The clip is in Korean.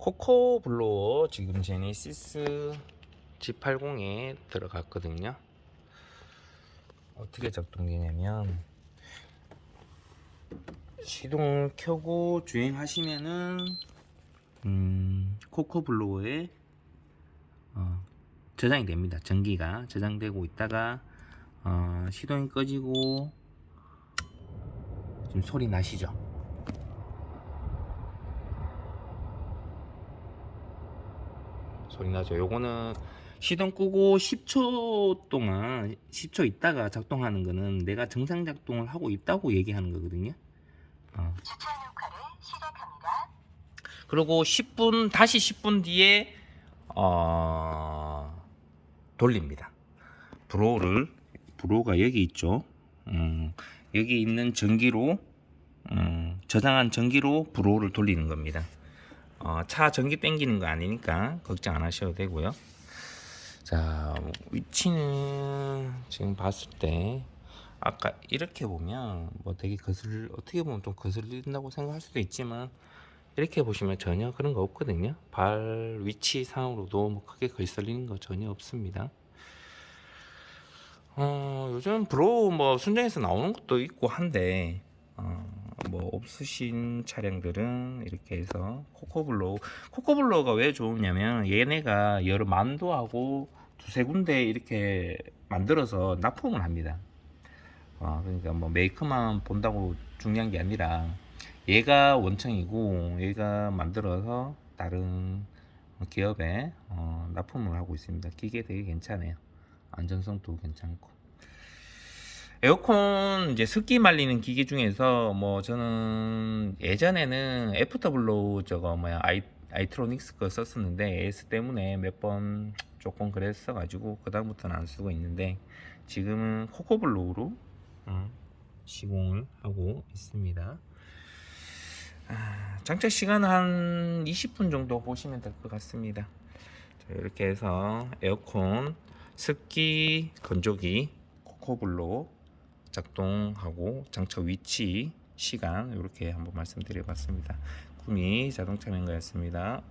코코 블로어 지금 제네시스 G80에 들어갔거든요. 어떻게 작동되냐면 시동을 켜고 주행하시면은 음, 코코 블로어에 어, 저장이 됩니다. 전기가 저장되고 있다가 어, 시동이 꺼지고 지금 소리 나시죠? 소리 나죠. 요거는 시동 끄고 10초 동안 10초 있다가 작동하는 거는 내가 정상 작동을 하고 있다고 얘기하는 거거든요. 어. 그리고 10분 다시 10분 뒤에 어, 돌립니다. 브로우를 브로우가 여기 있죠. 음, 여기 있는 전기로 음, 저장한 전기로 브로우를 돌리는 겁니다. 어, 차 전기 땡기는 거 아니니까 걱정 안 하셔도 되고요. 자 위치는 지금 봤을 때 아까 이렇게 보면 뭐 되게 거슬 어떻게 보면 좀 거슬린다고 생각할 수도 있지만 이렇게 보시면 전혀 그런 거 없거든요. 발 위치 상으로도 뭐 크게 거슬리는 거 전혀 없습니다. 어, 요즘 브로우 뭐 순정에서 나오는 것도 있고 한데 어, 뭐 없으신 차량들은 이렇게 해서 코코블로우 코코블로우가 왜 좋으냐면 얘네가 여러 만도하고 두세 군데 이렇게 만들어서 납품을 합니다. 어, 그러니까 뭐 메이크만 본다고 중요한 게 아니라 얘가 원청이고 얘가 만들어서 다른 기업에 어, 납품을 하고 있습니다. 기계 되게 괜찮아요. 안전성도 괜찮고. 에어컨 이제 습기 말리는 기계 중에서 뭐 저는 예전에는 애프터블로우 저거 뭐야 아이 아이트로닉스 거 썼었는데 AS 때문에 몇 번 조금 그랬어 가지고 그 다음부터는 안 쓰고 있는데 지금은 코코블로우로 어, 시공을 하고 있습니다. 아, 장착 시간은 한 20분 정도 보시면 될 것 같습니다. 자, 이렇게 해서 에어컨 습기 건조기 코코블로 작동하고 장착 위치 시간 이렇게 한번 말씀드려 봤습니다. 구미 자동차 맹가였습니다.